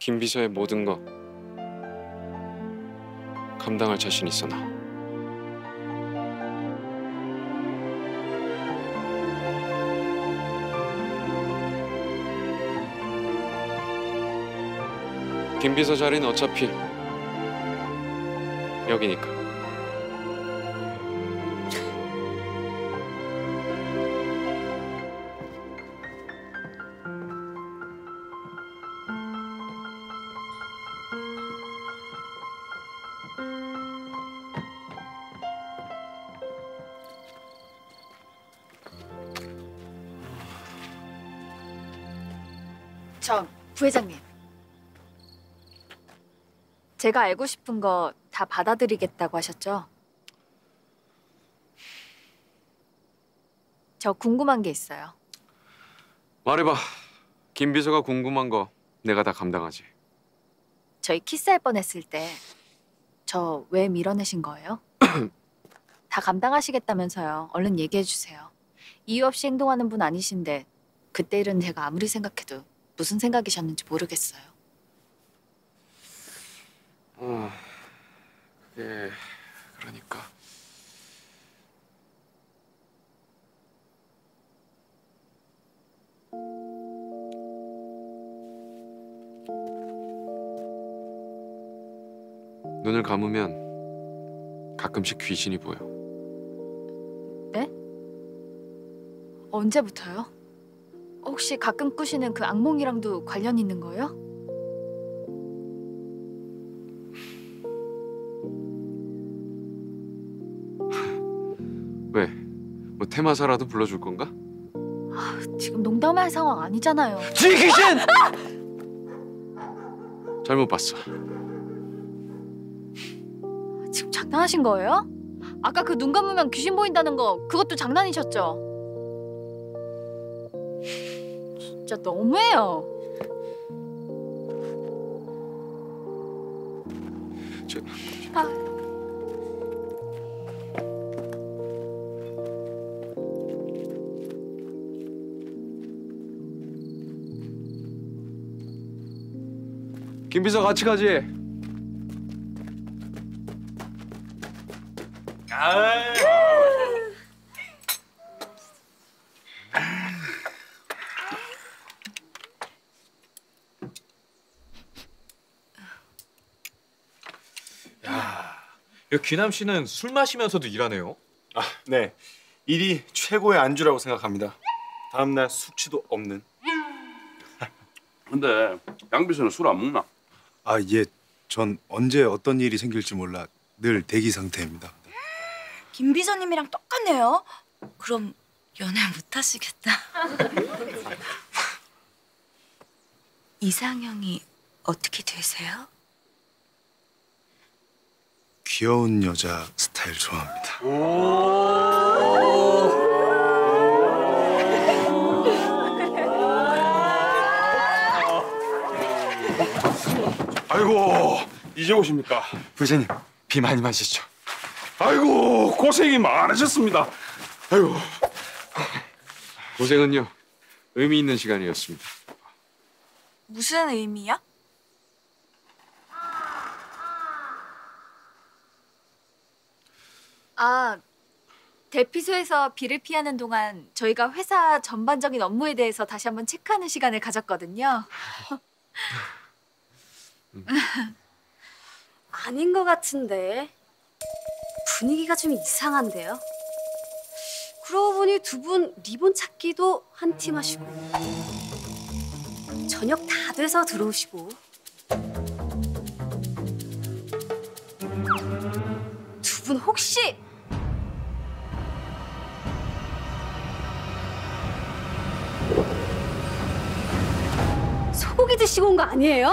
김 비서의 모든 거 감당할 자신 있어 나. 김 비서 자리는 어차피 여기니까. 저 부회장님. 제가 알고 싶은 거 다 받아들이겠다고 하셨죠? 저 궁금한 게 있어요. 말해봐. 김 비서가 궁금한 거 내가 다 감당하지. 저희 키스할 뻔했을 때 저 왜 밀어내신 거예요? 다 감당하시겠다면서요. 얼른 얘기해 주세요. 이유 없이 행동하는 분 아니신데 그때 일은 제가 아무리 생각해도 무슨 생각이셨는지 모르겠어요. 어, 그게 그러니까 눈을 감으면 가끔씩 귀신이 보여. 언제부터요? 혹시 가끔 꾸시는 그 악몽이랑도 관련 있는 거예요? 왜? 뭐 테마사라도 불러줄 건가? 지금 농담할 상황 아니잖아요. 지 귀신! 잘못 봤어. 지금 장난하신 거예요? 아까 그 눈 감으면 귀신 보인다는 거 그것도 장난이셨죠? 진짜 너무해요. 저, 아. 김 비서 같이 가지. 야, 귀남 씨는 술 마시면서도 일하네요. 아, 네. 일이 최고의 안주라고 생각합니다. 다음 날 숙취도 없는. 근데 양 비서는 술 안 먹나? 아, 예. 전 언제 어떤 일이 생길지 몰라 늘 대기 상태입니다. 김 비서님이랑 똑같네요. 그럼 연애 못 하시겠다. 이상형이 어떻게 되세요? 귀여운 여자 스타일 좋아합니다. 아이고, 이제 오십니까? 부장님, 비 많이 마시죠. 아이고, 고생이 많으셨습니다. 아이고, 고생은요. 의미 있는 시간이었습니다. 무슨 의미야? 아, 대피소에서 비를 피하는 동안 저희가 회사 전반적인 업무에 대해서 다시 한번 체크하는 시간을 가졌거든요. 아닌 것 같은데 분위기가 좀 이상한데요. 그러고 보니 두 분 리본 찾기도 한 팀 하시고 저녁 다 돼서 들어오시고 두 분 혹시 드시고 온 거 아니에요?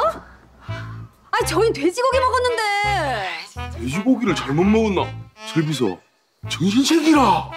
아니 저희 돼지고기 먹었는데 돼지고기를 잘못 먹었나? 설비서 정신책이라.